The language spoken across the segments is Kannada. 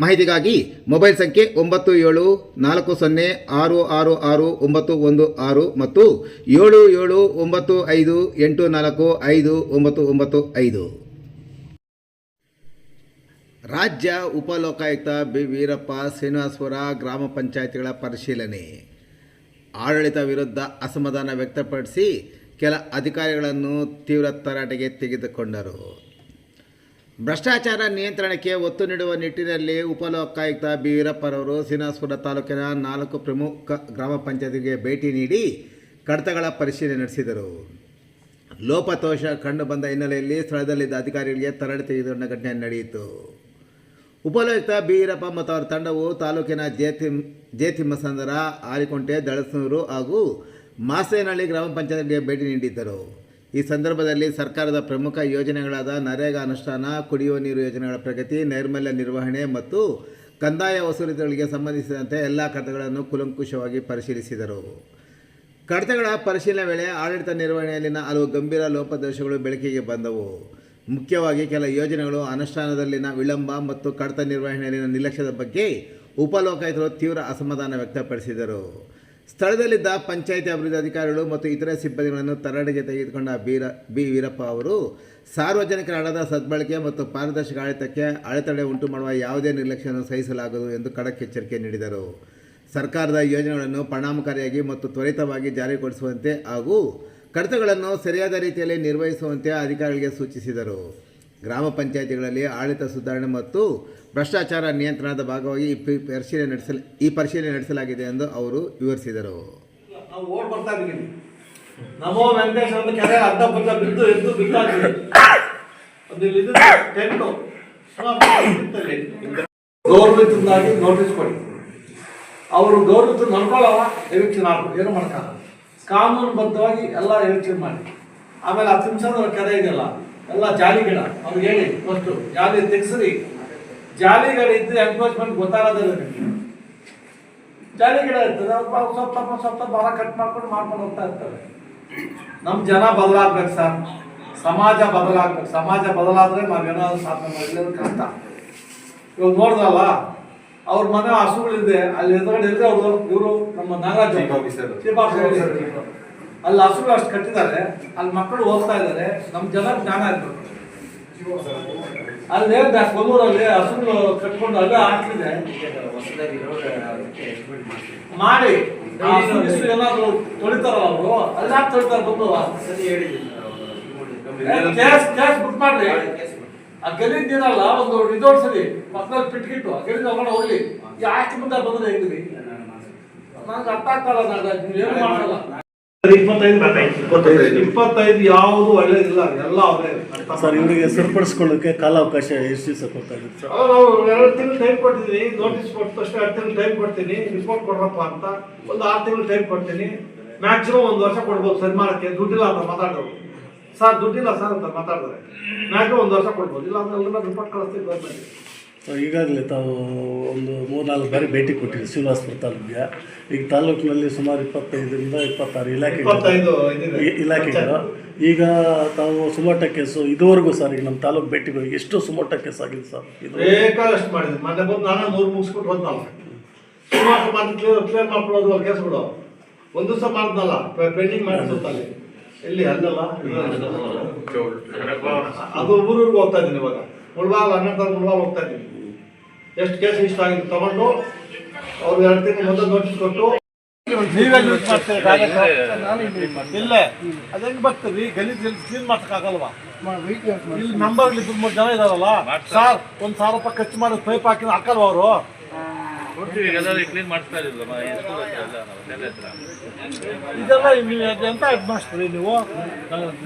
ಮಾಹಿತಿಗಾಗಿ ಮೊಬೈಲ್ ಸಂಖ್ಯೆ ಒಂಬತ್ತು ಏಳು ನಾಲ್ಕು ಸೊನ್ನೆ ಆರು ಆರು ಆರು ಒಂಬತ್ತು ಒಂದು ಆರು ಮತ್ತು ಏಳು ಏಳು ಒಂಬತ್ತು ಐದು ಎಂಟು ನಾಲ್ಕು ಐದು ಒಂಬತ್ತು ಒಂಬತ್ತು ಐದು. ರಾಜ್ಯ ಉಪಲೋಕಾಯುಕ್ತ ಬಿ ವೀರಪ್ಪ ಶ್ರೀನಿವಾಸಪುರ ಗ್ರಾಮ ಪಂಚಾಯತ್ಗಳ ಪರಿಶೀಲನೆ. ಆಡಳಿತ ವಿರುದ್ಧ ಅಸಮಾಧಾನ ವ್ಯಕ್ತಪಡಿಸಿ ಕೆಲ ಅಧಿಕಾರಿಗಳನ್ನು ತೀವ್ರ ತರಾಟೆಗೆ ತೆಗೆದುಕೊಂಡರು. ಭ್ರಷ್ಟಾಚಾರ ನಿಯಂತ್ರಣಕ್ಕೆ ಒತ್ತು ನೀಡುವ ನಿಟ್ಟಿನಲ್ಲಿ ಉಪಲೋಕಾಯುಕ್ತ ಬಿ ವೀರಪ್ಪರವರು ಸಿನಾಸ್ಪುರ ತಾಲೂಕಿನ ನಾಲ್ಕು ಪ್ರಮುಖ ಗ್ರಾಮ ಪಂಚಾಯತಿಗೆ ಭೇಟಿ ನೀಡಿ ಕಡತಗಳ ಪರಿಶೀಲನೆ ನಡೆಸಿದರು. ಲೋಪತೋಷ ಕಂಡು ಬಂದ ಹಿನ್ನೆಲೆಯಲ್ಲಿ ಸ್ಥಳದಲ್ಲಿದ್ದ ಅಧಿಕಾರಿಗಳಿಗೆ ತರಳಿ ತೆಗೆದುಕೊಂಡ ಘಟನೆ ನಡೆಯಿತು. ಉಪಲೋಕಾಯುಕ್ತ ಬಿ ವೀರಪ್ಪ ಮತ್ತು ಅವರ ತಂಡವು ತಾಲೂಕಿನ ಜೇತಿಮ್, ಜೇತಿಮ್ಮಸಂದರ, ಆಲಿಕೊಂಟೆ ದಳಸೂರು ಹಾಗೂ ಮಾಸೇನಹಳ್ಳಿ ಗ್ರಾಮ ಪಂಚಾಯತ್ಗೆ ಭೇಟಿ ನೀಡಿದ್ದರು. ಈ ಸಂದರ್ಭದಲ್ಲಿ ಸರ್ಕಾರದ ಪ್ರಮುಖ ಯೋಜನೆಗಳಾದ ನರೇಗಾ ಅನುಷ್ಠಾನ, ಕುಡಿಯುವ ನೀರು ಯೋಜನೆಗಳ ಪ್ರಗತಿ, ನೈರ್ಮಲ್ಯ ನಿರ್ವಹಣೆ ಮತ್ತು ಕಂದಾಯ ವಸೂಲಿಗಳಿಗೆ ಸಂಬಂಧಿಸಿದಂತೆ ಎಲ್ಲ ಕಡತಗಳನ್ನು ಕುಲಂಕುಷವಾಗಿ ಪರಿಶೀಲಿಸಿದರು. ಕಡತಗಳ ಪರಿಶೀಲನೆ ವೇಳೆ ಆಡಳಿತ ನಿರ್ವಹಣೆಯಲ್ಲಿನ ಹಲವು ಗಂಭೀರ ಲೋಪದೋಷಗಳು ಬೆಳಕಿಗೆ ಬಂದವು. ಮುಖ್ಯವಾಗಿ ಕೆಲ ಯೋಜನೆಗಳು ಅನುಷ್ಠಾನದಲ್ಲಿನ ವಿಳಂಬ ಮತ್ತು ಕಡತ ನಿರ್ವಹಣೆಯಲ್ಲಿನ ನಿರ್ಲಕ್ಷ್ಯದ ಬಗ್ಗೆ ಉಪಲೋಕಾಯುಕ್ತರು ತೀವ್ರ ಅಸಮಾಧಾನ ವ್ಯಕ್ತಪಡಿಸಿದರು. ಸ್ಥಳದಲ್ಲಿದ್ದ ಪಂಚಾಯಿತಿ ಅಭಿವೃದ್ಧಿ ಅಧಿಕಾರಿಗಳು ಮತ್ತು ಇತರೆ ಸಿಬ್ಬಂದಿಗಳನ್ನು ತರಾಟೆಗೆ ತೆಗೆದುಕೊಂಡ ಬೀರ, ಬಿ ವೀರಪ್ಪ ಅವರು ಸಾರ್ವಜನಿಕರ ಹಣದ ಸದ್ಬಳಕೆ ಮತ್ತು ಪಾರದರ್ಶಕ ಆಡಳಿತಕ್ಕೆ ಅಡೆತಡೆ ಉಂಟು ಮಾಡುವ ಯಾವುದೇ ನಿರ್ಲಕ್ಷ್ಯವನ್ನು ಸಹಿಸಲಾಗದು ಎಂದು ಖಡಕ್ ಎಚ್ಚರಿಕೆ ನೀಡಿದರು. ಸರ್ಕಾರದ ಯೋಜನೆಗಳನ್ನು ಪರಿಣಾಮಕಾರಿಯಾಗಿ ಮತ್ತು ತ್ವರಿತವಾಗಿ ಜಾರಿಗೊಳಿಸುವಂತೆ ಹಾಗೂ ಕಡತಗಳನ್ನು ಸರಿಯಾದ ರೀತಿಯಲ್ಲಿ ನಿರ್ವಹಿಸುವಂತೆ ಅಧಿಕಾರಿಗಳಿಗೆ ಸೂಚಿಸಿದರು. ಗ್ರಾಮ ಪಂಚಾಯಿತಿಗಳಲ್ಲಿ ಆಡಳಿತ ಸುಧಾರಣೆ ಮತ್ತು ಭ್ರಷ್ಟಾಚಾರ ನಿಯಂತ್ರಣದ ಭಾಗವಾಗಿ ಈ ಪರಿಶೀಲನೆ ನಡೆಸಲ, ಈ ಪರಿಶೀಲನೆ ನಡೆಸಲಾಗಿದೆ ಎಂದು ಅವರು ವಿವರಿಸಿದರು. ನಾವು ಓಡ್ ಬರ್ತಾ ಇದೀವಿ ನಮೋ ವೆಂಕಟೇಶ್ ಒಂದು ಕೆರೆ ಅರ್ಧ ಬಿತ್ತು ಬಿದ್ದು ಎದ್ದು ಬಿದ್ದಾಗಿದೆ. ಒಂದು ಇಲ್ಲಿ ನೋಟಿಸ್ ಕೊಡಿ. ಅವರು ಗೌರವಿತ ನೋಡ್ಕೊಳ್ಳಲ್ಲ, ಎವಿಕ್ಷನ್ ಆಗ ಏನು ಮಾಡ್ತಾರ ಕಾನೂನುಬದ್ಧವಾಗಿ ಎಲ್ಲ ಎವಿಕ್ಷನ್ ಮಾಡಿ. ಆಮೇಲೆ ಹತ್ತು ನಿಮಿಷ ಕೆರೆ ಇದೆಯಲ್ಲ ಎಲ್ಲ ಜಾಲಿ ಗಿಡ ಅವ್ರಿಗೆ ಹೇಳಿ ಫಸ್ಟು ಜಾಲಿ ತೆಗ್ಸ್ರಿ. ಜಾಲಿ ಗಿಡ ಇದ್ದು ಎನ್ಕ್ರೋಚ್ಮೆಂಟ್ ಗೊತ್ತಾಗೋದಿಲ್ಲ ನಿಮಗೆ ಜಾಲಿ ಗಿಡ ಇರ್ತದೆ ಸ್ವಲ್ಪ ಸ್ವಲ್ಪ ಸ್ವಲ್ಪ ಕಟ್ ಮಾಡ್ಕೊಂಡು ಮಾಡ್ಕೊಂಡು ಹೋಗ್ತಾ ಇರ್ತಾರೆ. ನಮ್ಮ ಜನ ಬದಲಾಗ್ಬೇಕು ಸರ್. ಸಮಾಜ ಬದಲಾಗ್ಬೇಕು. ಸಮಾಜ ಬದಲಾದ್ರೆ ನಾವೇನಾದ್ರು ಸಾಧನೆ ಮಾಡಿದ್ರೆ ಕಷ್ಟ. ಇವಾಗ ನೋಡ್ದಲ್ಲ ಅವ್ರ ಮನೆ ಹಸುಗಳಿದೆ ಅಲ್ಲಿ ಎದುರುಗಡೆ ಇದ್ರೆ ಅವರು ಇವರು ನಮ್ಮ ನಾಗರಾಜ್ Chief officer. ಅಲ್ಲಿ ಹಸುಗಳು ಅಷ್ಟು ಕಟ್ಟಿದ್ದಾರೆ ಅಲ್ಲಿ ಮಕ್ಕಳು ಹೋಗ್ತಾ ಇದ್ದಾರೆ ನಮ್ಮ ಜನ ಜ್ಞಾನ ಆಗ್ಬೇಕು. ಅಲ್ಲಿ ಕೊಲ್ಲೂರಲ್ಲಿ ಹಸುಗಳು ಕಟ್ಕೊಂಡು ಅಲ್ಲೇ ಹಾಕ್ತಿದೆ. ಮಾಡಿ. ಏನಾದ್ರು ತೊಳಿತಾರಲ್ಲ ಅವರು, ಅಲ್ಲಿ ಯಾಕೆ ತೊಳಿತಾರೆ ಬಂದು ಕೇಸ್ ಬುಕ್ ಮಾಡ್ರಿ. ಆ ಗಲೀಜ್ ನೀರಲ್ಲ, ಒಂದು ರಿಸೋರ್ಟ್ ಸರಿ, ಪಕ್ಕದಲ್ಲಿ ಪಿಟ್ಕಿಟ್ಟು ಆ ಗಲೀಜ್ ತಗೊಂಡು ಹೋಗ್ಲಿ. ಯಾಕೆ ಮುಂದೆ ಬಂದ್ರೆ ಹೆಂಗ್ರಿ? ನಂಗೆ ಅರ್ಥ ಆಗ್ತಾರಲ್ಲ ನೀವು ಏನು ಮಾಡಲ್ಲ ಇಪ್ಪತ್ತೈದು ಇಪ್ಪತ್ತೈದು. ಯಾವುದು ಒಳ್ಳೇದಿಲ್ಲ ಎಲ್ಲ ಅವರೇ. ಸರ್ ಇವರಿಗೆ ಸರಿಪಡಿಸ್ಕೊಳ್ಳೋಕೆ ಕಾಲಾವಕಾಶ ಎಷ್ಟು ದಿವಸ ಸರ್ ನಾವು ಎರಡು ತಿಂಗಳು ಟೈಮ್ ಕೊಟ್ಟಿದ್ದೀನಿ. ನೋಟಿಸ್ ಕೊಟ್ಟ ತಕ್ಷಣ ಎರಡು ತಿಂಗಳು ಟೈಮ್ ಕೊಡ್ತೀನಿ. ರಿಪೋರ್ಟ್ ಕೊಡ್ರಪ್ಪ ಅಂತ ಒಂದು ಆರು ತಿಂಗಳು ಟೈಮ್ ಕೊಡ್ತೀನಿ. ಮ್ಯಾಕ್ಸಿಮಮ್ ಒಂದು ವರ್ಷ ಕೊಡ್ಬೋದು ಸರಿ ಮಾಡಕ್ಕೆ ದುಡ್ಡಿಲ್ಲ ಅಂತ ಮಾತಾಡೋರು. ಸರ್ ದುಡ್ಡಿಲ್ಲ ಸರ್ ಅಂತ ಮಾತಾಡಿದ್ರೆ ಮ್ಯಾಕ್ಸಿಮಮ್ ಒಂದು ವರ್ಷ ಕೊಡ್ಬೋದು. ಇಲ್ಲ ಅಂದ್ರೆ ರಿಪೋರ್ಟ್ ಕಳಿಸ್ತೀವಿ ಗೌರ್ಮೆಂಟ್ ಈಗಾಗಲೇ ತಾವು ಒಂದು ಮೂರ್ನಾಲ್ಕು ಬಾರಿ ಭೇಟಿ ಕೊಟ್ಟಿದ್ದೆ ಶ್ರೀನಿವಾಸಪುರ ತಾಲೂಕಿಗೆ. ಈಗ ತಾಲೂಕಿನಲ್ಲಿ ಸುಮಾರು ಇಪ್ಪತ್ತೈದರಿಂದ ಇಪ್ಪತ್ತಾರು ಇಲಾಖೆ ಇಲಾಖೆಗಳು. ಈಗ ತಾವು ಸುಮೋಟ ಕೇಸು ಇದುವರೆಗೂ ಸರ್ ಈಗ ನಮ್ಮ ತಾಲೂಕು ಭೇಟಿಗಳು ಎಷ್ಟು ಸುಮೋಟ ಕೇಸ್ ಆಗಿದೆ ಸರ್ ಇದು ಬೇಕಾದಷ್ಟು ಮಾಡಿದೆ. ಮೊನ್ನೆ ಬಂದು ನಾನು ಮೂರು ಮುಗಿಸ್ಬಿಟ್ಟು ಹೋದ್ನಲ್ಲ. ಸುಮಾರು ಮತ್ತೆ ಕ್ಲಿಯರ್ ಕ್ಲಿಯರ್ ಕೇಸ್ಗಳು. ಒಂದು ದಿವಸ ಮಾಡಿದ್ನಲ್ಲ ಪೆಂಡಿಂಗ್ ಮಾಡಿಸುತ್ತಲ್ಲಿ ಎಲ್ಲಿ? ಅಲ್ಲಲ್ಲ? ಅದು ಊರೂರಿಗೆ ಹೋಗ್ತಾ ಇದ್ದೀನಿ ಇವಾಗ. ಮುಳ್ಬಾಲ್ ಹನ್ನೆರಡು ಸಾವಿರ ಮುಳ್ಬಾಲ್ ಹೋಗ್ತಾ ಇದ್ದೀನಿ. ಎಷ್ಟು ಕೇಸ್ ಇಷ್ಟ ಆಗಿದೆ ತಗೊಂಡು ಅವ್ರು ಎರಡು ತಿಂಗಳು ಮೊದಲು ನೋಟಿಸ್ ಕೊಟ್ಟು ನೀವೇ ಯೂಸ್ ಮಾಡ್ತೀರಿ? ಇಲ್ಲ. ಅದು ಹೆಂಗ್ ಬರ್ತೀರಿ ಗಲೀಜ್ ಕ್ಲೀನ್ ಮಾಡ್ಸಕ್ಕಾಗಲ್ವಾ ಇಲ್ಲಿ ನಂಬರ್ ಇಬ್ಬರು ಮೂರು ಜನ ಇದಾರಲ್ಲ. ಸರ್ ಒಂದ್ ಸಾವಿರ ರೂಪಾಯಿ ಖರ್ಚು ಮಾಡಿ ಪೈಪ್ ಹಾಕಿ ಹಾಕಲ್ವ ಅವರು? ಕ್ಲೀನ್ ಮಾಡಿಸ್ತಾ ಇದೆಲ್ಲ ನೀವು ಎಂತ ಹೆಡ್ ಮಾಸ್ಟರ್ ನೀವು?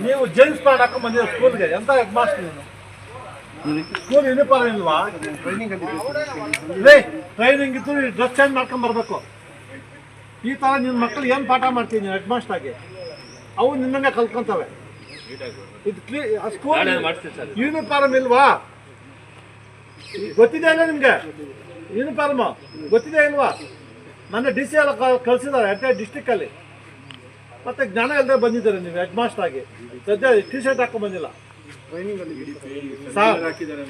ನೀವು ಜೇಮ್ಸ್ ಪ್ಯಾಂಟ್ ಹಾಕೊಂಡ್ ಬಂದಿರೋ ಸ್ಕೂಲ್ಗೆ ಎಂತ ಹೆಡ್ ಮಾಸ್ಟರ್ ನೀವು? ಸ್ಕೂಲ್ ಯೂನಿಫಾರ್ಮ್ ಇಲ್ವಾ? ಟ್ರೈನಿಂಗ್ ಇತ್ತು ಡ್ರೆಸ್ ಚೇಂಜ್ ಮಾಡ್ಕೊಂಡ್ ಬರ್ಬೇಕು. ಈ ತರ ನಿನ್ನ ಮಕ್ಕಳು ಏನು ಪಾಠ ಮಾಡ್ತೀನಿ ನೀವು ಹೆಡ್ ಮಾಸ್ಟರ್ ಆಗಿ? ಅವು ನಿನ್ನನ್ನೇ ಕಲ್ತ್ಕೊಂತವೆ. ಇದು ಕ್ಲೀ ಸ್ಕೂಲ್ ಯೂನಿಫಾರ್ಮ್ ಇಲ್ವಾ? ಗೊತ್ತಿದೆ ಇಲ್ಲ ನಿಮ್ಗೆ? ಯೂನಿಫಾರ್ಮ್ ಗೊತ್ತಿದೆ ಇಲ್ವಾ? ನನ್ನ ಡಿ ಸಿ ಎಲ್ಲ ಕಳ್ಸಿದ್ದಾರೆ ಅಟ್ಟೆ ಡಿಸ್ಟಿಕ್ ಅಲ್ಲಿ. ಮತ್ತೆ ಜ್ಞಾನ ಇಲ್ಲದೆ ಬಂದಿದ್ದಾರೆ ನೀವು ಹೆಡ್ ಮಾಸ್ಟರ್ ಆಗಿ. ಸದ್ಯ ಟಿ ಶರ್ಟ್ ಹಾಕೊಂಡ್ ಬಂದಿಲ್ಲ.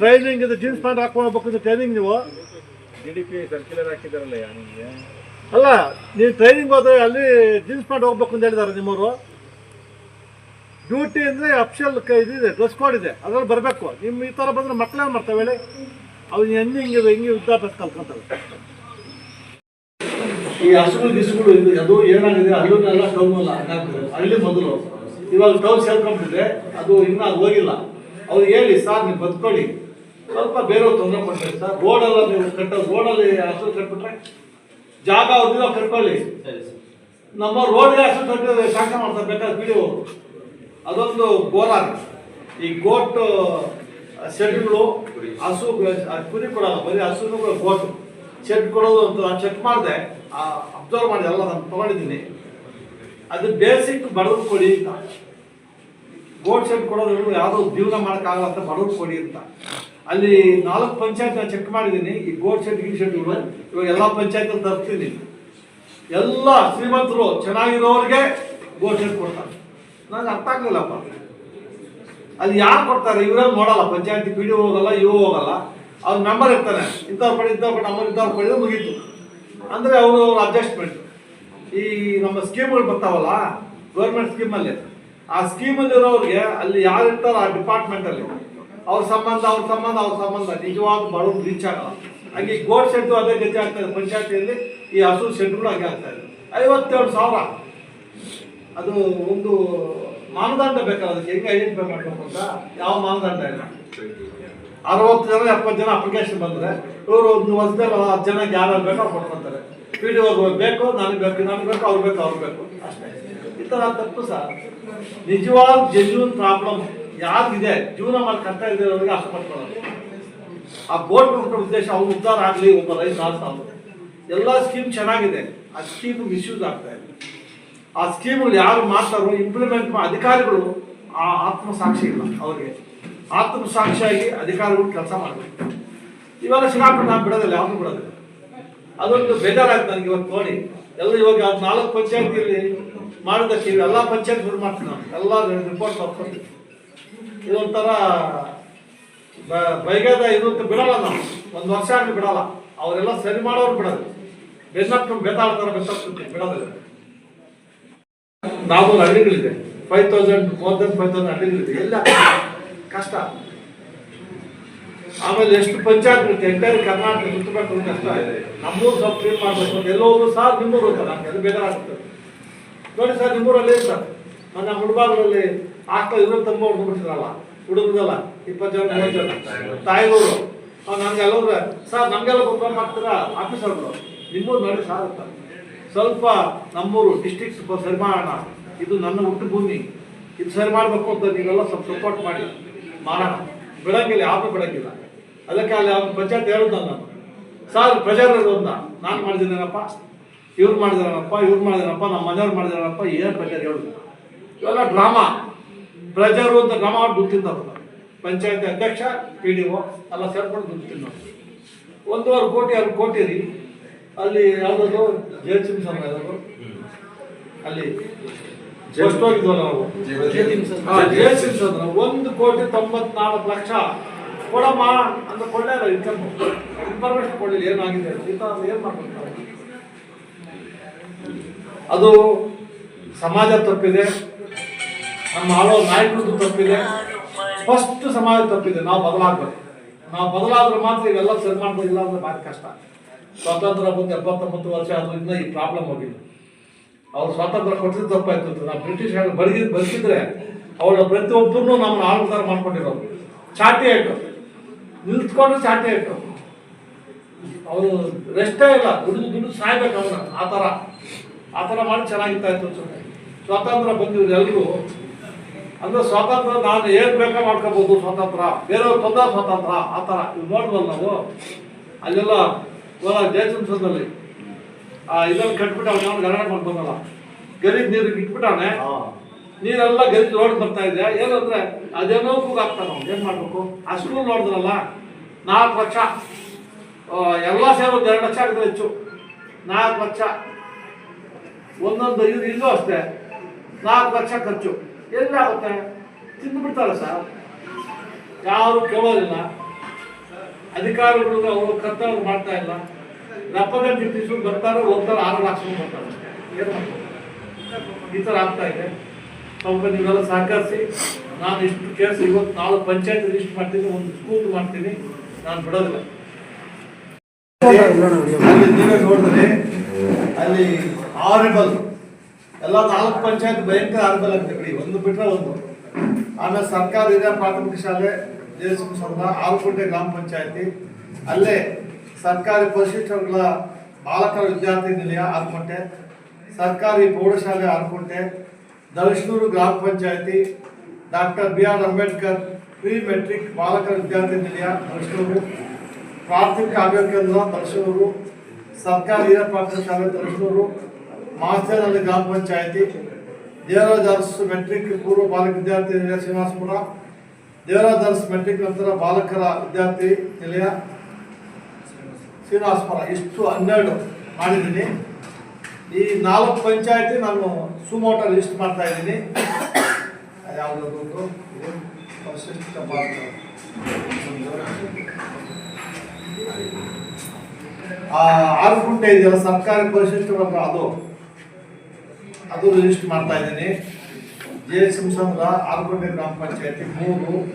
ಟ್ರೈನಿಂಗ್ ಇದು ಜೀನ್ಸ್ ಪ್ಯಾಂಟ್ ಹಾಕೊಂಡು ಟ್ರೈನಿಂಗ್ ನೀವು? ಅಲ್ಲ ನೀವು ಟ್ರೈನಿಂಗ್ ಹೋದ್ರೆ ಅಲ್ಲಿ ಜೀನ್ಸ್ ಪ್ಯಾಂಟ್ ಹೋಗ್ಬೇಕು ಅಂತ ಹೇಳಿದಾರೆ ನಿಮ್ಮವರು. ಡ್ಯೂಟಿ ಅಂದರೆ ಅಫಿಷಿಯಲ್ ಇದಿದೆ ಡ್ರೆಸ್ ಕೋಡ್ ಇದೆ ಅದ್ರಲ್ಲಿ ಬರಬೇಕು. ನಿಮ್ಮ ಈ ಥರ ಬಂದ್ರೆ ಮಕ್ಕಳೇನು ಮಾಡ್ತಾವೆ ಹೇಳಿ? ಅವು ಹೆಂಗೆ ಹಿಂಗೆ ಹಿಂಗೆ ವಿದ್ಯಾಭ್ಯಾಸ ಕಲ್ತ್ಕೊಂತವೆ ಈ ಹಸುಗಳು ಗಿಸುಗಳು ಇದು ಅದು ಏನಾಗಿದೆ ಅಲ್ಲೂ ಎಲ್ಲ ಅಲ್ಲ ಹಳ್ಳಿ ಮೊದಲು. ಇವಾಗ ಟೌನ್ ಸೇರ್ಕೊಂಡ್ಬಿಟ್ರೆ ಅದು ಇನ್ನೂ ಅದು ಹೋಗಿಲ್ಲ. ಅವ್ರು ಹೇಳಿ ಸರ್ ನೀವು ಬದ್ಕೊಳ್ಳಿ. ಸ್ವಲ್ಪ ಬೇರೆಯವ್ರು ತೊಂದರೆ ಕೊಡ್ತೀರಿ ಸರ್. ರೋಡಲ್ಲ ನೀವು ಕಟ್ಟ ರೋಡಲ್ಲಿ ಹಸು ಕಟ್ಬಿಟ್ರೆ ಜಾಗ ಅವ್ರದ್ದು ಕಟ್ಕೊಳ್ಳಿ. ನಮ್ಮ ರೋಡ್ಗೆ ಹಸು ಕಟ್ಟಿದ್ರೆ ಶಾಸನ ಮಾಡ್ತಾರೆ ಬೇಕಾದ್ರೆ ಬಿಡಿ ಅದೊಂದು ಗೋರ ಈ ಗೋಟ್ ಶೆಡ್ಗಳು ಹಸು ಕುರಿ ಕೊಡಲ್ಲ ಬರೀ ಹಸುನು ಗೋಟು ಶೆಡ್ ಕೊಡೋದು ಅಂತ ಚೆಕ್ ಮಾಡಿದೆ ಅಬ್ಸರ್ವ್ ಮಾಡಿದೆ ಎಲ್ಲ ನಾನು ತಗೊಂಡಿದ್ದೀನಿ. ಅದು ಬೇಸಿಕ್ ಬಡವ್ರು ಕೊಡಿ ಅಂತ. ಗೋಡ್ ಶೆಡ್ ಯಾವುದೋ ಜೀವನ ಮಾಡೋಕ್ಕಾಗಲ್ಲ ಅಂತ ಬಡವ್ರು ಕೊಡಿ ಅಂತ. ಅಲ್ಲಿ ನಾಲ್ಕು ಪಂಚಾಯತ್ ಚೆಕ್ ಮಾಡಿದ್ದೀನಿ ಈ ಗೋಡ್ ಶೆಡ್ ಗಿಡ್ ಶೆಡ್ಗಳು ಇವಾಗ ಎಲ್ಲ ಪಂಚಾಯತ್ ತರ್ತೀನಿ ಎಲ್ಲ ಶ್ರೀಮಂತರು ಚೆನ್ನಾಗಿರೋರಿಗೆ ಗೋಡ್ ಕೊಡ್ತಾರೆ. ನನಗೆ ಅರ್ಥ ಆಗಲಿಲ್ಲಪ್ಪ. ಅಲ್ಲಿ ಯಾರು ಕೊಡ್ತಾರೆ? ಇವರೇ ನೋಡಲ್ಲ, ಪಂಚಾಯತಿ ಪಿ ಡಿ ಹೋಗಲ್ಲ ಇವು ಹೋಗಲ್ಲ. ಅವ್ರ ನಂಬರ್ ಇರ್ತಾನೆ. ಇಂಥವ್ರು ಪಡಿ ಇಂಥವ್ರು ಪಡಿ ನಂಬರ್ ಇಂಥವ್ರು ಮುಗೀತು. ಅಂದರೆ ಅವರು ಅಡ್ಜಸ್ಟ್ಮೆಂಟ್ ಈ ನಮ್ಮ ಸ್ಕೀಮ್ಗಳು ಬರ್ತಾವಲ್ಲ ಗೌರ್ಮೆಂಟ್ ಸ್ಕೀಮಲ್ಲಿ ಆ ಸ್ಕೀಮಲ್ಲಿ ಇರೋರಿಗೆ ಅಲ್ಲಿ ಯಾರು ಇರ್ತಾರೋ ಆ ಡಿಪಾರ್ಟ್ಮೆಂಟಲ್ಲಿ ಅವ್ರ ಸಂಬಂಧ ಅವ್ರ ಸಂಬಂಧ ಅವ್ರ ಸಂಬಂಧ ನಿಜವಾದ ಬಡವ್ರು ರೀಚ್ ಆಗಲ್ಲ. ಹಾಗೆ ಗೋಡ್ ಶೆಡ್ ಅದೇ ಗತಿ ಆಗ್ತಾ ಇದೆ, ಪಂಚಾಯತಿಯಲ್ಲಿ ಈ ಹಸು ಶೆಡ್ಗಳು ಹಾಗೆ ಆಗ್ತಾ ಇದೆ. ಐವತ್ತೇಳು ಸಾವಿರ. ಅದು ಒಂದು ಮಾನದಂಡ ಬೇಕಲ್ಲ, ಅದಕ್ಕೆ ಹೆಂಗೆ ಐಡೆಂಟಿಫೈ ಮಾಡ್ಬೇಕು ಅಂತ? ಯಾವ ಮಾನದಂಡ ಇಲ್ಲ. ಅರವತ್ತು ಜನ, ಎಪ್ಪತ್ತು ಜನ ಅಪ್ಲಿಕೇಶನ್ ಬಂದರೆ, ಇವರು ಒಂದು ವರ್ಷದಲ್ಲಿ ಹತ್ತು ಜನಕ್ಕೆ ಯಾರು ಬೇಕೋ ಕೊಡ್ಕೊತಾರೆ ಪಿ ಡಿ ಬೇಕು, ನನಗೆ ಬೇಕು ನನಗೆ ಬೇಕು, ಅವ್ರು ಬೇಕು ಅವ್ರು ಬೇಕು. ಅಷ್ಟೇ. ಈ ಥರ ತಪ್ಪು ಸರ್. ನಿಜವಾದ ಜೆನ್ಯೂನ್ ಪ್ರಾಬ್ಲಮ್ ಯಾರಿಗಿದೆ ಜೀವನ ಮಾಡಿ ಕಷ್ಟ ಅವ್ರಿಗೆ ಅಷ್ಟು ಪಡ್ಕೊಳ್ಳೋದು ಆ ಬೋರ್ಡ್ ಕೊಟ್ಟ ಉದ್ದೇಶ ಅವ್ರು ಉದ್ಧಾರ ಆಗಲಿ, ಒಬ್ಬ ರೈತ ಆಗ್ತಾವೆ ಎಲ್ಲ ಸ್ಕೀಮ್ ಚೆನ್ನಾಗಿದೆ. ಆ ಸ್ಕೀಮ್ ಮಿಸ್ಯೂಸ್ ಆಗ್ತಾ ಇದೆ. ಆ ಸ್ಕೀಮ್ಗಳು ಯಾರು ಮಾಡ್ತಾರೋ ಇಂಪ್ಲಿಮೆಂಟ್ ಅಧಿಕಾರಿಗಳು ಆ ಆತ್ಮಸಾಕ್ಷಿ ಇಲ್ಲ ಅವ್ರಿಗೆ. ಆತ್ಮಸಾಕ್ಷಿಯಾಗಿ ಅಧಿಕಾರಿಗಳು ಕೆಲಸ ಮಾಡಬೇಕು. ಇವಾಗ ನಾವು ಬಿಡೋದಿಲ್ಲ, ಯಾವುದು ಬಿಡೋದಿಲ್ಲ. ಅದೊಂದು ಬೇಜಾರಾಯ್ತು ನನಗೆ ಇವತ್ತು ನೋಡಿ. ಎಲ್ಲ ಇವಾಗ ನಾಲ್ಕು ಇರಲಿ ಮಾಡೋದಕ್ಕೆ ಎಲ್ಲ ಪಂಚಾಯತ್ ಶುರು ಮಾಡ್ತೀನಿ ನಾನು. ಎಲ್ಲ ರಿಪೋರ್ಟ್ ತರ್ಕೊತೀನಿ ಇದೊಂಥರ ಬೈಗದ ಇದು ಅಂತ ಬಿಡಲ್ಲ ನಾವು ಒಂದು ವರ್ಷ ಆಗಲಿ ಬಿಡಲ್ಲ. ಅವರೆಲ್ಲ ಸರಿ ಮಾಡೋರು ಬಿಡೋದು. ಬೆನ್ನಟ್ಟು ಬೇತಾಡ್ತಾರೆ ಬೆತ್ತಿ ಬಿಡೋದಿಲ್ಲ ನಾವು ಹಳ್ಳಿಗಳಿದೆ. Five thousand more than five thousand ಹಳ್ಳಿಗಳಿದೆ. ಎಲ್ಲ ಕಷ್ಟ. ಆಮೇಲೆ ಎಷ್ಟು ಪಂಚಾಯತ್ ಇರುತ್ತೆ ಎಂಟೈರ್ ಕರ್ನಾಟಕ ಸುತ್ತಬೇಕು ಕಷ್ಟ ಇದೆ. ನಮ್ಮೂರು ಸ್ವಲ್ಪ ಕ್ಲೀನ್ ಮಾಡಬೇಕು ಅಂತ ಸಹ ನಿಮ್ಮೂರು ಅಂತ ನಮ್ಗೆ ಅದು ಬೇಜಾರಾಗ್ತದೆ ನೋಡಿ ಸರ್, ನಿಮ್ಮೂರಲ್ಲಿ ಸರ್? ನನ್ನ ಹುಡುಗಾಗಲಲ್ಲಿ ಆಗ್ತಾ ಇರೋ ತಮ್ಮ ಹುಡುಗ್ಬಿಟ್ಟಿರಲ್ಲ ಹುಡುಗದಲ್ಲ ಇಪ್ಪತ್ತು ಜನ ಮೂವತ್ತು ಜನ. ತಾಯಿಗಳು ನನಗೆ ಎಲ್ಲರೂ ಸರ್, ನಮಗೆಲ್ಲ ಗೊಬ್ಬರ ಮಾಡ್ತೀರಾ? ಆಫೀಸರ್ಗಳು ನಿಮ್ಮೂರು ನೋಡಿ ಸಾರ್ ಅಂತ ಸ್ವಲ್ಪ ನಮ್ಮೂರು ಡಿಸ್ಟಿಕ್ ಸ್ವಲ್ಪ ಸರಿ ಮಾಡೋಣ. ಇದು ನನ್ನ ಹುಟ್ಟು ಭೂಮಿ ಇದು ಸರಿ ಮಾಡಬೇಕು ಅಂತ ನೀವೆಲ್ಲ ಸ್ವಲ್ಪ ಸಪೋರ್ಟ್ ಮಾಡಿ. ಮಾಡೋಣ. ಬಿಡಂಗಿಲ್ಲ ಯಾವುದು ಬಿಡಂಗಿಲ್ಲ ಅದಕ್ಕೆ ಅಲ್ಲಿ ಅವ್ನ ಪಂಚಾಯತ್ ಹೇಳುದು ನಾನು. ಸರ್ ಪ್ರೆಷರ್ ಇರೋದ್ನ ನಾನು ಮಾಡಿದ್ದೀನಪ್ಪ ಇವ್ರು ಮಾಡಿದಾರಪ್ಪ ಇವ್ರು ಮಾಡಿದಾರಪ್ಪ ನಮ್ಮ ಮನೆಯವ್ರು ಮಾಡಿದಾರಪ್ಪ ಏನು ಪ್ರೆಷರ್ ಹೇಳುದು? ಇವೆಲ್ಲ ಡ್ರಾಮಾ. ಪ್ರೆಷರು ಅಂತ ಡ್ರಾಮಾ ದುಡ್ಡು ತಿಂದವ್ರು ಪಂಚಾಯತಿ ಅಧ್ಯಕ್ಷ ಪಿ ಡಿ ಒ ಎಲ್ಲ ಸೇರ್ಕೊಂಡು ದುಡ್ಡು ತಿನ್ನೋರು ಒಂದೂವರೆ ಕೋಟಿ ಎರಡು ಕೋಟಿ ರೀ. ಅಲ್ಲಿ ಯಾವುದದು? ಜಯ ಸಿಂಗ್ಸನ್ ಯಾವ್ದು ಅಲ್ಲಿ ಫಸ್ಟ್ ಹೋಗಿದ್ವಲ್ಲ ನಾವು ಹಾ, ಜಯ ಸಿಂಗ್ಸನ್ ಒಂದು ಕೋಟಿ ತೊಂಬತ್ನಾಲ್ಕು ಲಕ್ಷ. ಕೊಡಮ್ಮ ಅಂತ ಕೊಡಲೇ ಇಲ್ಲ ಇನ್ಕಮ್ ಇನ್ಫಾರ್ಮೇಶನ್ ಕೊಡಲಿಲ್ಲ, ಏನಾಗಿದೆ? ಏನು ಮಾಡ್ತಾರೆ ಅದು ಸಮಾಜ ತಪ್ಪಿದೆ. ನಮ್ಮ ಆಳೋ ನಾಯಕರದ್ದು ತಪ್ಪಿದೆ. ಫಸ್ಟ್ ಸಮಾಜ ತಪ್ಪಿದೆ. ನಾವು ಬದಲಾಗಬೇಕು. ನಾವು ಬದಲಾದ್ರೆ ಮಾತ್ರ ಇವೆಲ್ಲ ಸರಿ ಮಾಡ್ಬೋದಿಲ್ಲ ಅಂದ್ರೆ ಭಾರಿ ಕಷ್ಟ. ಸ್ವಾತಂತ್ರ್ಯ ಬಂದು ಎಪ್ಪತ್ತೊಂಬತ್ತು ವರ್ಷ ಆದ್ರಿಂದ ಈ ಪ್ರಾಬ್ಲಮ್ ಆಗಿದೆ ಅವ್ರು ಸ್ವಾತಂತ್ರ್ಯ ಕೊಟ್ಟಿದ್ದು ತಪ್ಪಾಯ್ತು. ನಾವು ಬ್ರಿಟಿಷ್ ಬಡಗಿ ಬದುಕಿದ್ರೆ ಅವಳ ಪ್ರತಿಯೊಬ್ಬರನ್ನು ನಮ್ಮನ್ನ ಆಳ್ವಾರ ಮಾಡ್ಕೊಂಡಿರೋರು. ಚಾಟಿ ಆಯ್ತು. ನಿಲ್ತ್ಕೊಂಡು ಸಾಧ್ಯ ಇಟ್ಟು ಅವರು ರೆಸ್ಟೇ ಇಲ್ಲ ದುಡಿದು ದುಡಿದು ಸಾಯ್ಬೇಕು ಅವನ ಆ ಥರ. ಆ ಥರ ಮಾಡಿ ಚೆನ್ನಾಗಿತ್ತಾ ಇತ್ತು ಸ್ವಾತಂತ್ರ್ಯ ಬಂದಿದ್ರು ಎಲ್ರಿಗೂ. ಅಂದ್ರೆ ಸ್ವಾತಂತ್ರ್ಯ ನಾನು ಏನು ಬೇಕಾ ಮಾಡ್ಕೋಬೋದು, ಸ್ವಾತಂತ್ರ್ಯ. ಬೇರೆಯವ್ರು ತೊಂದ ಸ್ವಾತಂತ್ರ್ಯ, ಆ ಥರ. ಇದು ನೋಡ್ಬಲ್ಲ ನಾವು. ಅಲ್ಲೆಲ್ಲ ಕೋಲಾರ ಜಯಚಂದ್ರದಲ್ಲಿ ಆ ಇದನ್ನು ಕಟ್ಬಿಟ್ಟು ಅವನ ಗರಡ ಮಾಡ್ಕೊಂಡಲ್ಲ. ಗರೀಬ್ ನೀರಿಗೆ ಇಟ್ಬಿಟ್ಟಾನೆ. ನೀರೆಲ್ಲ ಗರೀಬ್ ರೋಡ್ ಬರ್ತಾ ಇದೆ. ಏನಂದ್ರೆ ಅದೇನೋ ಆಗ್ತಾ ನಾವು ಏನ್ ಮಾಡ್ಬೇಕು? ಆ ನೋಡಿದ್ರಲ್ಲ, ನಾಲ್ಕು ಲಕ್ಷ. ಎಲ್ಲ ಸೇರಿ ಒಂದು ಎರಡು ಲಕ್ಷ ಆಗಿದ್ರೆ ಹೆಚ್ಚು. ನಾಲ್ಕು ಲಕ್ಷ. ಒಂದೊಂದು ಐದು ಇಲ್ಲೂ ಅಷ್ಟೇ. ನಾಲ್ಕು ಲಕ್ಷ ಖರ್ಚು. ಎಲ್ಲಿಯಾಗುತ್ತೆ ತಿಂದುಬಿಡ್ತಾರೆ ಸರ್. ಯಾರು ಕೇಳೋದಿಲ್ಲ. ಅಧಿಕಾರಿಗಳು ಅವರು ಕರ್ತವ್ಯ ಮಾಡ್ತಾ ಇಲ್ಲ. ರೆಪ್ರೆಸೆಂಟೇಟಿವ್ಸ್ ಬರ್ತಾರೆ ಹೋಗ್ತಾರೆ ಆರು ಲಕ್ಷ ಬರ್ತಾರೆ ಮಾಡ್ಬೇಕು? ಈ ಥರ ಆಗ್ತಾ ಇದೆ. ಸ್ವಲ್ಪ ಸಹಕರಿಸಿ, ನಾನು ಇಷ್ಟು ಕೇಸ್ ಇವತ್ತು ನಾಳೆ ಪಂಚಾಯತ್ ಲಿಸ್ಟ್ ಮಾಡ್ತೀನಿ, ಒಂದು ಸ್ಕೂಲ್ ಮಾಡ್ತೀನಿ, ನಾನು ಬಿಡೋದಿಲ್ಲ. ನೀವೇ ನೋಡಿದ್ರೆ ಅಲ್ಲಿ ಆರಿಬಲ್ ಎಲ್ಲ ನಾಲ್ಕು ಪಂಚಾಯತ್ ಭಯಂಕರ ಆರಿಬಲ್ ಅಂತ ಬಿಡಿ. ಒಂದು ಬಿಟ್ರೆ ಒಂದು. ಆಮೇಲೆ ಸರ್ಕಾರ ಇದೆ, ಪ್ರಾಥಮಿಕ ಶಾಲೆ ಜಯಸಿಂಹ ಸಂಘ ಆರುಕೋಟೆ ಗ್ರಾಮ ಪಂಚಾಯತಿ. ಅಲ್ಲೇ ಸರ್ಕಾರಿ ಪರಿಶಿಷ್ಟಗಳ ಬಾಲಕರ ವಿದ್ಯಾರ್ಥಿ ನಿಲಯ ಆರುಕೋಟೆ. ಸರ್ಕಾರಿ ಪ್ರೌಢಶಾಲೆ, ಆರುಕೋಟೆ. ದಳಶನೂರು ಗ್ರಾಮ ಪಂಚಾಯತಿ doctor B R Ambedkar pre matric ಬಾಲಕರ ವಿದ್ಯಾರ್ಥಿ ನಿಲಯ ದಳಶನೂರು ಪ್ರಾಥಮಿಕ ಆರೋಗ್ಯ ಕೇಂದ್ರ ತಲಸೂರು ಸರ್ಕಾರಿ ಹಿರಿಯ ಪ್ರಾಥಮಿಕ ಶಾಲೆ ತಲಸೂರು ಮಾಸ್ತೇನಹಳ್ಳಿ ಗ್ರಾಮ ಪಂಚಾಯತಿ. ದೇವರಾಜ್ ಮೆಟ್ರಿಕ್ ಪೂರ್ವ ಬಾಲಕ ವಿದ್ಯಾರ್ಥಿ ನಿಲಯ, ಶ್ರೀನಿವಾಸಪುರ. ದೇವರಾಜ್ ಮೆಟ್ರಿಕ್ ನಂತರ ಬಾಲಕರ ವಿದ್ಯಾರ್ಥಿ ನಿಲಯ, ಶ್ರೀನಿವಾಸಪುರ. ಇಷ್ಟು ಹನ್ನೆರಡು ಮಾಡಿದ್ದೀನಿ. ಈ ನಾಲ್ಕು ಪಂಚಾಯತಿ ನಾನು ಸುಮೋಟ ಲಿಸ್ಟ್ ಮಾಡ್ತಾ ಇದ್ದೀನಿ. ಆ, ಆರು ಗುಂಟೆ ಇದೆಯಲ್ಲ, ಸರ್ಕಾರಿ ಪರಿಶಿಷ್ಟ ಅದು. ಅದು ಲಿಸ್ಟ್ ಮಾಡ್ತಾ ಇದ್ದೀನಿ. ಜೆ ಎಸ್ ಎಂ ಸಂಘ ಆರುಗುಂಟೆ ಗ್ರಾಮ ಪಂಚಾಯತಿ, ಮೂರು.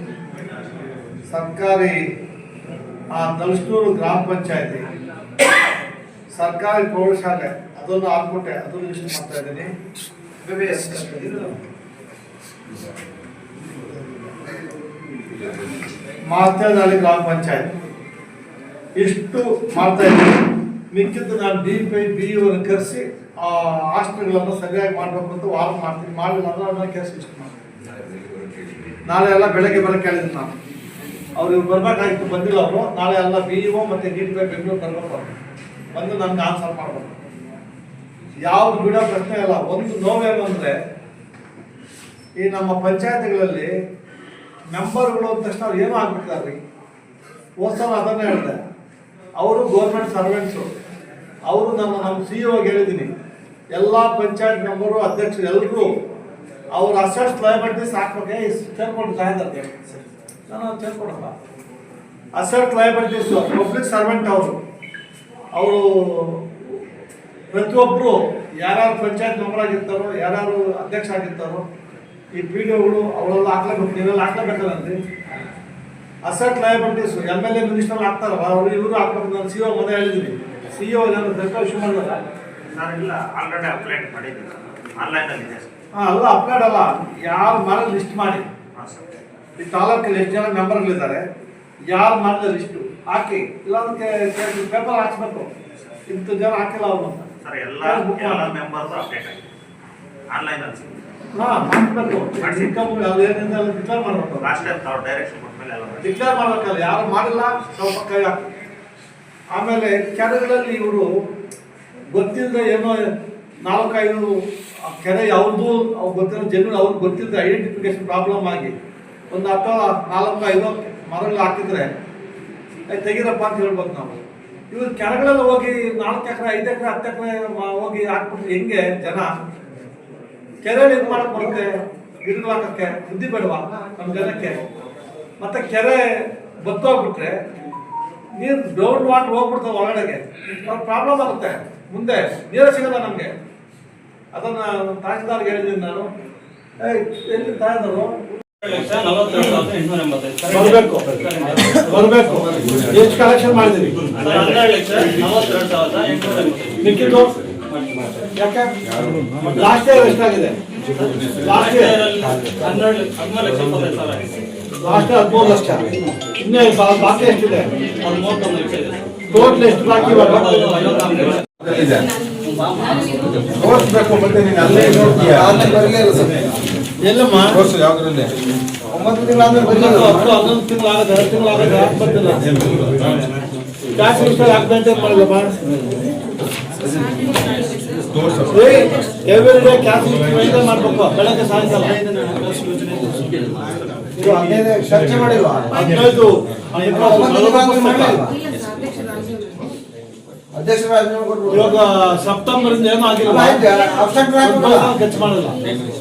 ಸರ್ಕಾರಿ, ಆ ಗ್ರಾಮ ಪಂಚಾಯತಿ. ಸರ್ಕಾರಿ ಪ್ರೌಢಶಾಲೆ. ಅದನ್ನು ಹಾಕ್ಬಿಟ್ಟೆ, ಅದನ್ನು ರಿಜಿಸ್ಟರ್ ಮಾಡ್ತಾ ಇದ್ದೀನಿ. ಮಾತೇನಹಳ್ಳಿ ಗ್ರಾಮ ಪಂಚಾಯತ್. ಇಷ್ಟು ಮಾಡ್ತಾ ಇದ್ದೀನಿ. ಮಿಕ್ಕಿದ್ದು ನಾನು ಡಿ ಪೈ ಬಿ ಕರೆಸಿ, ಆ ಹಾಸ್ಟೆಲ್ಗಳನ್ನು ಸರಿಯಾಗಿ ಮಾಡಬೇಕು ಅಂತ ವಾರ ಮಾಡ್ತೀನಿ. ಮಾಡಲಿಲ್ಲ ಅಂದ್ರೆ ಅದನ್ನ ಕೆಲಸ ಇಷ್ಟು ಮಾಡ್ತೀನಿ. ನಾಳೆ ಎಲ್ಲ ಬೆಳಗ್ಗೆ ಬರೋಕ್ಕೆ ಹೇಳಿದ್ದೀನಿ ನಾನು. ಅವ್ರು ಬರ್ಬೇಕಾಗಿತ್ತು, ಬಂದಿಲ್ಲ ಅವರು. ನಾಳೆ ಎಲ್ಲ ಬಿ ಇಒ ಮತ್ತು ಡಿ ಪೈ ಬೆಂಗಳೂರು ಬರಬೇಕು ಬಂದು ನನ್ಗೆ ಆನ್ಸರ್ ಮಾಡಬೇಕು. ಯಾವ್ದು ಬಿಡೋ ಪ್ರಶ್ನೆ ಇಲ್ಲ. ಒಂದು ನೋವೇನು ಅಂದರೆ ಈ ನಮ್ಮ ಪಂಚಾಯತ್ಗಳಲ್ಲಿ ಮೆಂಬರ್ಗಳು ಅಂದ ತಕ್ಷಣ ಅವ್ರು ಏನೂ ಆಗ್ಬಿಟ್ಟಿದ್ದಾರೆ ಹೋದ್ಸಲ ಅದನ್ನೇ ಹೇಳಿದೆ. ಅವರು ಗೌರ್ಮೆಂಟ್ ಸರ್ವೆಂಟ್ಸು ಅವರು ನಮ್ಮ ನಮ್ಮ ಸಿ ಒಗೆ ಹೇಳಿದ್ದೀನಿ. ಎಲ್ಲ ಪಂಚಾಯತ್ ಮೆಂಬರು, ಅಧ್ಯಕ್ಷರು ಎಲ್ಲರೂ ಅವ್ರ ಅಸೆಸ್ಟ್ ಲಯಬಿಲಿಟೀಸ್ ಹಾಕ್ಬೇಕೆ. ಸೇರ್ಕೊಂಡು ಸಾಯ್ತಾರೆ ನಾನು ಸೇರ್ಕೊಡಪ್ಪ. ಅಸೆಟ್ ಲಯಬಿಲಿಟೀಸು, ಪಬ್ಲಿಕ್ ಸರ್ವೆಂಟ್ ಅವರು. ಅವರು ಪ್ರತಿಯೊಬ್ಬರು ಯಾರ್ಯಾರು ಪಂಚಾಯತ್ ಮೆಂಬರ್ ಆಗಿರ್ತಾರೋ ಯಾರ್ಯಾರು ಅಧ್ಯಕ್ಷ ಆಗಿರ್ತಾರೋ ಈ ಪಿ ಡಿ ಒಗಳು ಅವರೆಲ್ಲ ಹಾಕ್ಲೇಬೇಕು. ನೀವೆಲ್ಲ ಹಾಕ್ಲೇಬೇಕಲ್ಲ ಅಂದ್ರಿ asset liabilities M L A minister ಹಾಕ್ತಾರಲ್ಲ ಅವರು ಇವರು ಹಾಕ್ಬೇಕು. ನಾನು ಸಿ ಒ ಮೊದಲೇ ಹೇಳಿದ್ದೀನಿ. ಸಿ ಒ ನಾನು ಸರ್ಕಾರ ಇಶ್ಯೂ ಮಾಡಿಲ್ಲ ನಾನು ಇಲ್ಲ ಆಲ್ರೆಡಿ ಅಪ್ಲೈಡ್ ಮಾಡಿದ್ದೀನಿ ಆನ್ಲೈನಲ್ಲಿ ಇದೆ. ಹಾಂ ಅಲ್ಲ ಅಪ್ಲೈಡ್ ಅಲ್ಲ. ಯಾರು ಮಾಡಿ. ಲಿಸ್ಟ್ ಮಾಡಿ ಈ ತಾಲೂಕಲ್ಲಿ ಎಷ್ಟು ಜನ ಮೆಂಬರ್ಗಳಿದ್ದಾರೆ ಯಾರು ಮಾಡಿದ ಲಿಸ್ಟು ಹಾಕಿ. ಇಲ್ಲಾಂದ್ರೆ ಪೇಪರ್ ಹಾಕ್ಸ್ಬೇಕು. ಇಂಥ ಜನ ಹಾಕಿಲ್ಲ ಅವರು ಅಂತ. ಸರ್ ಎಲ್ಲ ಎಲ್ಲ ಮೆಂಬರ್ಸ್ ಅಪ್ಡೇಟ್ ಆಗಿದೆ. ಸಿಗುತ್ತೆ. ಅದು ಏನಿದೆ ಎಲ್ಲ ಡಿಕ್ಲೇರ್ ಮಾಡಬೇಕು. ಲಾಸ್ಟ್ ಟೈಮ್ ತಾವು ಡೈರೆಕ್ಷನ್ ಕೊಟ್ಮೇಲೆ ಎಲ್ಲ ಡಿಕ್ಲೇರ್ ಮಾಡ್ಬೇಕಲ್ಲ ಯಾರು ಮಾಡಿಲ್ಲ ಸ್ವಲ್ಪ ಕೈ ಆಮೇಲೆ ಕೆರೆಗಳಲ್ಲಿ ಇವರು ಗೊತ್ತಿಲ್ಲದ ಏನೋ ನಾಲ್ಕೈದು ಕೆರೆ ಯಾವುದು ಅವ್ರು ಗೊತ್ತಿರೋ ಜಮೀನು ಅವ್ರಿಗೆ ಗೊತ್ತಿಲ್ಲದೆ ಐಡೆಂಟಿಫಿಕೇಶನ್ ಪ್ರಾಬ್ಲಮ್ ಆಗಿ ಒಂದು ಅಥವಾ ನಾಲ್ಕು ಐದು ಮರಗಳು ಹಾಕಿದ್ರೆ ತೆಗೀರಪ್ಪ ಅಂತ ಹೇಳ್ಬೇಕು ನಾವು. ಇವ್ರು ಕೆರೆಗಳಲ್ಲಿ ಹೋಗಿ ನಾಲ್ಕು ಎಕರೆ, ಐದು ಎಕರೆ, ಹತ್ತು ಎಕರೆ ಹೋಗಿ ಹಾಕ್ಬಿಟ್ರೆ ಹೆಂಗೆ ಜನ? ಕೆರೆಯಲ್ಲಿ ಇದು ಮಾಡಕ್ ಬರುತ್ತೆ ಗಿಡಗಳು ಹಾಕಕ್ಕೆ ಬುದ್ಧಿ ಬೇಡವಾ ನಮ್ಮ ಜನಕ್ಕೆ? ಮತ್ತೆ ಕೆರೆ ಬತ್ತೋಗ್ಬಿಟ್ರೆ ನೀರು ಗ್ರೌಂಡ್ ವಾಟರ್ ಹೋಗ್ಬಿಡ್ತದೆ ಒಳಗಡೆಗೆ ಪ್ರಾಬ್ಲಮ್ ಆಗುತ್ತೆ. ಮುಂದೆ ನೀರು ಸಿಗಲ್ಲ ನಮಗೆ. ಅದನ್ನ ತಹಸೀಲ್ದಾರ್ಗೆ ಹೇಳಿದ್ದೀನಿ ನಾನು. ಎಲ್ಲಿ ತಾಯಂದ್ರು ಸರ್ ಬರಬೇಕು. ಎಷ್ಟು ಕಲೆಕ್ಷನ್ ಮಾಡಿದಿರಿ ಮಿಕ್ಕಿದ್ದು ಯಾಕೆ? ಲಾಸ್ಟ್ ಇಯರ್ ಎಷ್ಟಾಗಿದೆ? ಲಾಸ್ಟ್ ಇಯರ್ ಲಾಸ್ಟ್ ಹದಿಮೂರು ಲಕ್ಷ. ಇನ್ನೇ ಬಾಕಿ ಎಷ್ಟಿದೆ? ಟೋಟಲ್ ಎಷ್ಟು ಬಾಕಿ ತೋರಿಸ್ಬೇಕು ಮತ್ತೆ ನೀನು ಅಲ್ಲೇ ನೋಡ್ತೀಯ? ಎಲ್ಲಮ್ಮ? ತೋರಿಸು ಯಾವ್ದ್ರಲ್ಲಿ? ಒಂಬತ್ತು ತಿಂಗಳು ಹನ್ನೊಂದು ಹತ್ತು ಹನ್ನೊಂದು ತಿಂಗಳು ಆಗದ ತಿಂಗಳು ಬಂದಿಲ್ಲ ಕ್ಯಾಶ್ ರಿಜಿಸ್ಟರ್ ಆಗ್ದಂತೆ ಮಾಡಿಲ್ಲಮ್ಮ ಎವ್ರಿ ಡೇ ಕ್ಯಾಶ್ ಮೇಂಟೈನ್ ಮಾಡ್ಬೇಕು. ಬೆಳಗ್ಗೆ ಸಾಯಂಕಾಲ. ಇದು ಹದಿನೈದು ಚರ್ಚೆ ಮಾಡಿಲ್ವಾ? ಹದಿನೈದು ರಾಜೀನಾಮೆ ಇವಾಗ ಸೆಪ್ಟೆಂಬರ್ ಇಂದ ಏನೂ ಆಗಿಲ್ಲ ಆಯ್ತು, abstract rank ಕೊಡಲ್ಲ. ಖರ್ಚು ಮಾಡಲ್ಲ.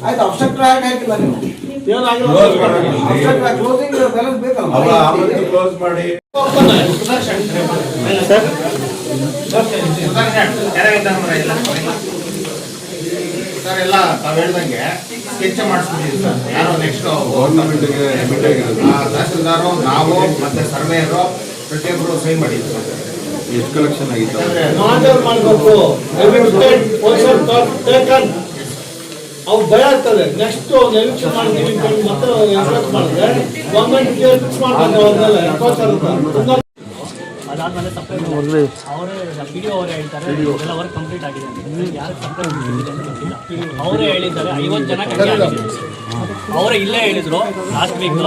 ಆಯ್ತು ಅಬ್ಸ್ಟ್ರಾಕ್ಟ್ ರ್ಯಾಂಕ್ ಹಾಕಿಲ್ಲ ನೀವು ಏನಾಗಿಲ್ಲ? ಅಬ್ಸ್ಟ್ರಾಕ್ಟ್ ರ್ಯಾಂಕ್ ಕ್ಲೋಸಿಂಗ್ ಬ್ಯಾಲೆನ್ಸ್ ಬೇಕಲ್ಲ ಕ್ಲೋಸ್ ಮಾಡಿ. ಸರ್? ಎಲ್ಲ ತಾವು ಹೇಳ್ದಂಗೆ ಸ್ಕೆಚ್ ಮಾಡಿಸ್ಬಿಟ್ಟಿದ್ದೀವಿ ಸರ್. ಯಾರೋ ನೆಕ್ಸ್ಟ್ ಗೌರ್ಮೆಂಟ್ಗೆ ಎಮಿಟ್ ಆಗಿರೋದು. ತಹಸೀಲ್ದಾರು ನಾವು ಮತ್ತೆ ಸರ್ವೇಯರು ಪ್ರತಿಯೊಬ್ಬರು ಸೈನ್ ಮಾಡಿದ್ರು ಸರ್. ಎಷ್ಟು ಕಲೆಕ್ಷನ್ ಆಗಿತ್ತು? ಮಾಡಬೇಕು. ಟೇಕನ್ ಅವ್ರು ಭಯ ಆಗ್ತದೆ. ನೆಕ್ಸ್ಟ್ ಮಾಡ್ತೀವಿ ಮತ್ತೆ ಮಾಡಿದ್ರೆ ಗೌರ್ಮೆಂಟ್ ಫಿಕ್ಸ್ ಮಾಡ್ಬೇಕು ಅವ್ರನ್ನೆಲ್ಲ ಎನ್ಕ್ವೈರ್ ಇರುತ್ತೆ ಅದಾದ್ಮೇಲೆ ಸಪ್ರೇಟ್ ಅವರೇ ಪಿ ಡಿ ಅವರೇ ಹೇಳ್ತಾರೆ. ಎಲ್ಲ ವರ್ಕ್ ಕಂಪ್ಲೀಟ್ ಆಗಿದೆ ಅಂತ. ಯಾರು ಸಪ್ರೇಟ್ ಅಂತ ಗೊತ್ತಿಲ್ಲ. ಅವರೇ ಹೇಳಿದ್ದಾರೆ. ಐವತ್ತು ಜನ ಅವರೇ ಇಲ್ಲೇ ಹೇಳಿದ್ರು ಲಾಸ್ಟ್ ವೀಕ್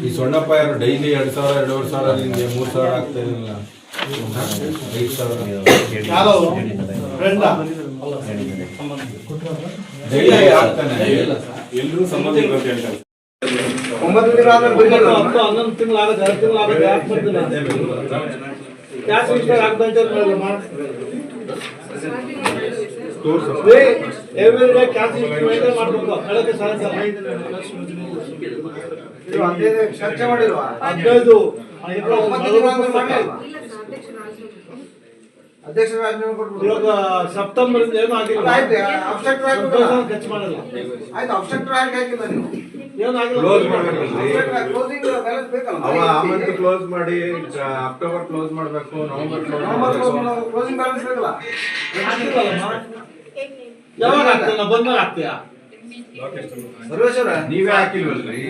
ಈ ಸೊಣ್ಣಪ್ಪ ಯಾರು ಡೈಲಿ ಎರಡ್ ಸಾವಿರ ಎರಡೂವರೆ ಸಾವಿರ ನಿಮ್ಗೆ ಮೂರ್ ಸಾವಿರ ಆಗ್ತಾ ಇರಲಿಲ್ಲ. ಐದು ಸಾವಿರ ಯಾರೋ? ಡೈಲಿ ಆಗ್ತಾನೆ. ಎಲ್ಲರೂ ಸಂಬಂಧ ಅಂತ ಹೇಳ್ತಾರೆ. ಒಂಬತ್ತು ತಿಂಗಳು ಆದ್ರೆ ಹತ್ತು ಹನ್ನೊಂದು ತಿಂಗಳು ಆಗುತ್ತೆ ಎರಡು ತಿಂಗಳು ಆಗದ ಮಾಡಿಲ್ವಾ ಹದಿನೈದು ಒಂಬತ್ತು ತಿಂಗಳು ಆದ್ಮೇಲೆ ಮಾಡಿಲ್ವಾ ಅಧ್ಯಕ್ಷರ ರಾಜೀನಾಮೆ ಕೊಟ್ರು ಇವಾಗ ಸೆಪ್ಟೆಂಬರ್ ಇಂದ ಏನೂ ಆಗಿಲ್ಲ. ಖರ್ಚು ಮಾಡಲ್ಲ. ಆಯ್ತು ಅಬ್ಸ್ಟ್ರಾಕ್ಟ್ ರ್ಯಾಂಕ್ ಹಾಕಿಲ್ಲ ನೀವು. ಕ್ಲೋಸ್ ಮಾಡ್ಬೇಕಲ್ರಿ ಕ್ಲೋಸಿಂಗ್ ಬ್ಯಾಲೆನ್ಸ್ ಬೇಕಲ್ಲ. ಅವ ಆ ಕ್ಲೋಸ್ ಮಾಡಿ ಅಕ್ಟೋಬರ್ ಕ್ಲೋಸ್ ಮಾಡಬೇಕು November close November closing balance ಬೇಕಲ್ಲ? ಯಾವಾಗ ಬಂದಾಗ ಆಗ್ತೀಯಾ ಸರ್ವೇಶ್ವರ ನೀವೇ ಹಾಕಿಲ್ವಲ್ರಿ?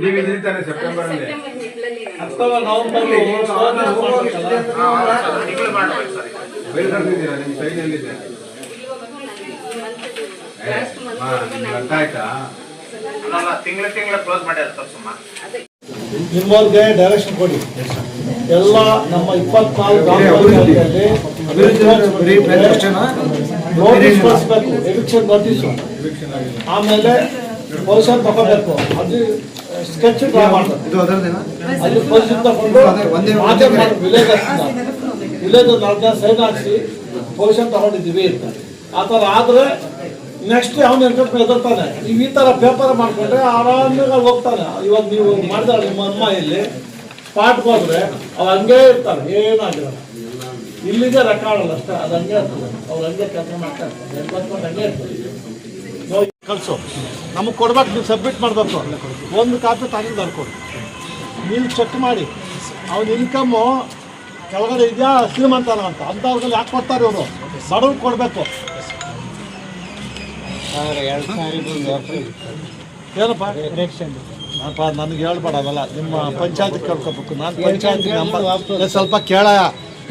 ನೀವ್ ಇದ್ರಿ ತಾನೆ ಸೆಪ್ಟೆಂಬರ್ ಅಲ್ಲಿ ಅಕ್ಟೋಬರ್ ನವೆಂಬರ್ ತಿಂಗಳು ಮಾಡ್ಬೇಕು ಸರ್ ಬೇರೆ ತರ್ತಿದ್ದೀರಾ ನಿಮ್ ಸೈನ್ ಎಲ್ಲಿದೆ ಹಾ, ನಿಮ್ಗೆ ಅರ್ಥ ಆಯ್ತಾ? ಅಲ್ಲ ತಿಂಗಳ ತಿಂಗಳ ಕ್ಲೋಸ್ ಮಾಡ್ಯಾರ ನಿಮ್ಮವ್ರಿಗೆ ಡೈರೆಕ್ಷನ್ ಕೊಡಿ. ಎಲ್ಲ ನಮ್ಮ ಇಪ್ಪತ್ನಾಲ್ಕು ಗ್ರಾಮ ಬರ್ತೀವಿ ನೋಟಿಸ್ ಕೊಡಿಸ್ಬೇಕು ಎವಿಕ್ಷನ್ ನೋಟಿಸು ಆಮೇಲೆ ಪೊಸಿಷನ್ ತಗೋಬೇಕು. ಅದು ಸ್ಕೆಚ್ ಡ್ರಾ ಮಾಡ್ಬೇಕು ಅಲ್ಲಿ ತಗೊಂಡು ಮಾತೇ ಮಾಡಿ ವಿಲೇಜ್ ವಿಲೇಜ್ ನಾಲ್ಕು ಸೈನ್ ಹಾಕ್ಸಿ ಪೊಸಿಷನ್ ತಗೊಂಡಿದ್ದೀವಿ ಅಂತ. ಆ ಥರ ಆದರೆ ನೆಕ್ಸ್ಟ್ ಅವ್ನು ಎನ್ಕಟ್ ಎದುರ್ತಾನೆ ನೀವು ಈ ಥರ ಪೇಪರ್ ಮಾಡ್ಕೊಂಡ್ರೆ ಆರಾಮಾಗಿ ಹೋಗ್ತಾನೆ. ಇವಾಗ ನೀವು ಮಾಡಿದ ನಿಮ್ಮ ಅಮ್ಮ ಇಲ್ಲಿ. ಪಾಟ್ಗೆ ಹೋದ್ರೆ ಅವ್ ಹಂಗೆ ಇರ್ತಾನೆ ಏನಾಗಿರಲ್ಲ ಇಲ್ಲಿಗೆ ರೆಕಾರ್ಡಲ್ಲ ಅಷ್ಟೇ ಅದು ಹಂಗೆ ಇರ್ತದೆ. ಅವ್ರು ಹಂಗೆ ಕೆಲಸ ಮಾಡ್ತಾ ಇರ್ತಾರೆ. ಹಂಗೆ ಇರ್ತದೆ. ನೋಡಿ, ನಮಗೆ ಕೊಡ್ಬೇಕು ನೀವು ಸಬ್ಮಿಟ್ ಮಾಡಬೇಕು. ಒಂದು ಕಾಪಿ ತಗೊಂಡು ಬರ್ಕೊಡಿ. ನೀವು ಚೆಕ್ ಮಾಡಿ. ಅವನ ಇನ್ಕಮ್ಮು ಕೆಳಗಡೆ ಇದೆಯಾ ಶ್ರೀಮಂತನ ಅಂತ. ಅಂಥವ್ರಿಗೆ ಯಾಕೆ ಕೊಡ್ತಾರೆ ಇವರು? ಬಡವ್ರು ಕೊಡಬೇಕು. ಏನಪ್ಪ? ಏನಪ್ಪ ನನಗೆ ಹೇಳ್ಬೇಡ ಅವೆಲ್ಲ ನಿಮ್ಮ ಪಂಚಾಯತ್ ಕೇಳ್ಕೊಬೇಕು. ನಾನು ಪಂಚಾಯತ್ ನಂಬರ್ ಸ್ವಲ್ಪ ಕೇಳ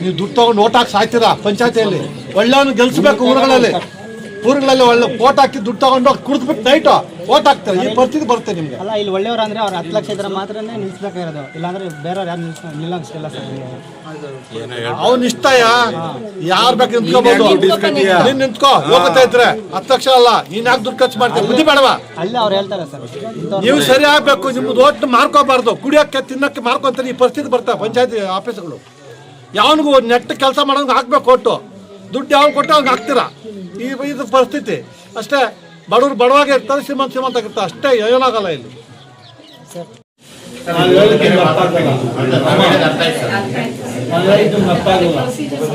ನೀವು ದುಡ್ಡು ತಗೊಂಡು ಓಟ್ ಹಾಕಿ ಸಾಯ್ತೀರಾ ಪಂಚಾಯತಿಯಲ್ಲಿ? ಒಳ್ಳೆಯವನು ಗೆಲ್ಸ್ಬೇಕು ಊರುಗಳಲ್ಲಿ. ಊರುಗಳಲ್ಲಿ ಒಳ್ಳೆ ಓಟ್ ಹಾಕಿ ದುಡ್ಡು ತಗೊಂಡು ಕುಡಿದ್ಬಿಟ್ಟು ನೈಟು. ಓಟ್ ಹಾಕ್ತಾರೆ ಈ ಪರಿಸ್ಥಿತಿ ಬರುತ್ತೆ ನಿಮಗೆ. ಅಲ್ಲ ಇಲ್ಲಿ ಒಳ್ಳೆಯವ್ರು ಅಂದ್ರೆ ಅವ್ರು ಹತ್ತು ಲಕ್ಷ ಇದ್ರೆ ಮಾತ್ರನೇ ನಿಲ್ಸ್ಬೇಕಾಗಿರೋದು. ಇಲ್ಲಾಂದ್ರೆ ಬೇರೆಯವ್ರು ಯಾರು ನಿಲ್ಸ್ ನಿಲ್ಲಂಗಿಲ್ಲ ಸರ್ ಅವ್ನ ಇಷ್ಟಯ? ಯಾರು ಬೇಕು ನಿಂತ್ಕೋಬಹುದು ನೀನ್ ನಿಂತ್ಕೋ ಹೋಗ್ತಾ ಇದ್ರೆ. ಹತ್ತು ಲಕ್ಷ ಅಲ್ಲ ನೀನ್ ಯಾಕೆ ದುಡ್ಡು ಖರ್ಚು ಮಾಡ್ತೀವಿ ಬುದ್ಧಿ ಬೇಡವಾ? ಅಲ್ಲ ಅವ್ರು ಹೇಳ್ತಾರೆ ಸರ್. ನೀವು ಸರಿ ಆಗ್ಬೇಕು ನಿಮ್ದು ಒಟ್ಟು ಮಾರ್ಕೋಬಾರ್ದು. ಕುಡಿಯಕ್ಕೆ ತಿನ್ನಕ್ಕೆ ಮಾರ್ಕೊಂತಾರೆ ಈ ಪರಿಸ್ಥಿತಿ ಬರ್ತಾ ಪಂಚಾಯತಿ ಆಫೀಸ್ಗಳು. ಯಾವನಿಗೂ ನೆಟ್ ಕೆಲಸ ಮಾಡೋಂಗೆ ಹಾಕ್ಬೇಕು ಒಟ್ಟು. ದುಡ್ಡು ಯಾವಾಗ ಕೊಟ್ಟು ಅವ್ನಿಗೆ ಹಾಕ್ತೀರಾ? ಈ ಇದು ಪರಿಸ್ಥಿತಿ. ಅಷ್ಟೇ ಬಡವ್ರು ಬಡವಾಗೆ ಇರ್ತಾರೆ ಶ್ರೀಮಂತ ಶ್ರೀಮಂತ ಇರ್ತಾರೆ ಅಷ್ಟೇ ಏನಾಗಲ್ಲ ಇಲ್ಲಿ. ನಾನು ಹೇಳಿದ್ದು ನಿಮ್ಗೆ ಅರ್ಥ ಆಗಲ್ಲ. ನಾವು ಹೇಳಿದ ಅರ್ಥ ಆಯ್ತು ಸರ್ ನಾನು ಹೇಳಿದ್ದು ನಿಮ್ಗೆ ಅರ್ಥ ಆಗಲ್ಲ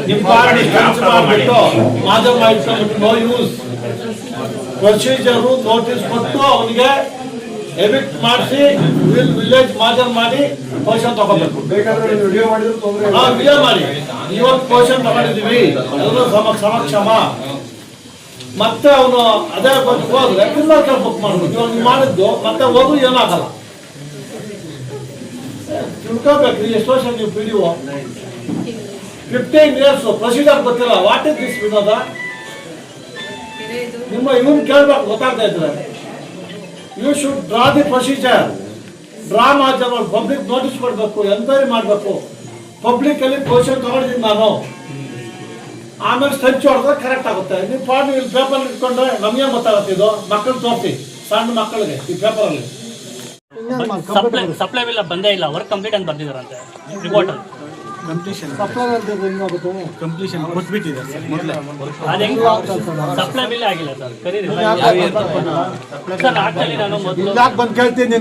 ನಿಮ್ಮ ಪಾರ್ಟಿ ಕೆಲಸ ಮಾಡಿಬಿಟ್ಟು ಮಾಧವ ಇಟ್ಕೊಂಡ್ಬಿಟ್ಟು ನೋ ಯೂಸ್ ಪ್ರೊಸೀಜರು ನೋಟಿಸ್ ಕೊಟ್ಟು ಅವನಿಗೆ ಎವಿಕ್ಟ್ ಮಾಡಿಸಿ ವಿಲ್ ವಿಲೇಜ್ ಮಾಜರ್ ಮಾಡಿ ಪೋಷನ್ ತಗೋಬೇಕು. ಬೇಕಾದ್ರೆ ವಿಡಿಯೋ ಮಾಡಿದ್ರು ತೊಂದರೆ ಹಾ ವಿಡಿಯೋ ಮಾಡಿ. ಇವತ್ತು ಪೋಷನ್ ತಗೊಂಡಿದ್ದೀವಿ. ಎಲ್ಲರೂ ಸಮ ಸಮಕ್ಷಮ. ಮತ್ತೆ ಅವನು ಅದೇ ಬಂದು ಹೋದ್ರೆ ಕೇಸ್ ಬುಕ್ ಮಾಡ್ಬೇಕು. ಇವಾಗ ಮಾಡಿದ್ದು ಮತ್ತೆ ಹೋದ್ರು ಏನಾಗಲ್ಲ. ತಿಳ್ಕೋಬೇಕು ಎಷ್ಟು ವರ್ಷ ನೀವು P D fifteen years procedure ಗೊತ್ತಿಲ್ಲ. What is this Vinoda? ನಿಮ್ಮ ಇವನ್ ಕೇಳ್ಬೇಕು, ಗೊತ್ತಾಗ್ತಾ ಇದ್ರೆ. You should draw the procedure draw ಮಾಡಿ ಪಬ್ಲಿಕ್ ನೋಟಿಸ್ ಕೊಡಬೇಕು ಎನ್ಕ್ವೈರಿ ಮಾಡಬೇಕು. ಪಬ್ಲಿಕ್ ಅಲ್ಲಿ ಪೊಸಿಷನ್ ತಗೊಂಡಿದ್ದೀನಿ ನಾನು. ಆಮೇಲೆ ಸ್ಟೆಚ್ ಹೊಡೆದ್ರೆ ಕರೆಕ್ಟ್ ಆಗುತ್ತೆ. ನೀವು ಪಾಡ್ ಇಲ್ಲಿ ಪೇಪರ್ ಇಟ್ಕೊಂಡ್ರೆ ನಮಗೆ ಗೊತ್ತಾಗುತ್ತೆ ಇದು? ಮಕ್ಕಳು ತೋರಿಸಿ. ಸಣ್ಣ ಮಕ್ಕಳಿಗೆ ಈ ಪೇಪರಲ್ಲಿ ಸಪ್ಲೈ ಸಪ್ಲೈ ಇಲ್ಲ ಬಂದೇ ಇಲ್ಲ. ವರ್ಕ್ ಕಂಪ್ಲೀಟ್ ಅಂತ ಬರ್ದಿದಾರಂತೆ. ರಿಪೋರ್ಟ್ ಸಪ್ಲೈ ಅಂತ. ಹೆಂಗಾಗುತ್ತೆ ಕಂಪ್ಲೀಷನ್ ಅದು ಹೆಂಗ್ ಸಪ್ಲೈ ಬಿಲ್ ಆಗಿಲ್ಲ ಸರ್. ಕರೀರಿ. ಸರ್ ಆಕ್ಚುಲಿ ನಾನು ಮೊದಲು ಬಂದು ಕೇಳ್ತೀನಿ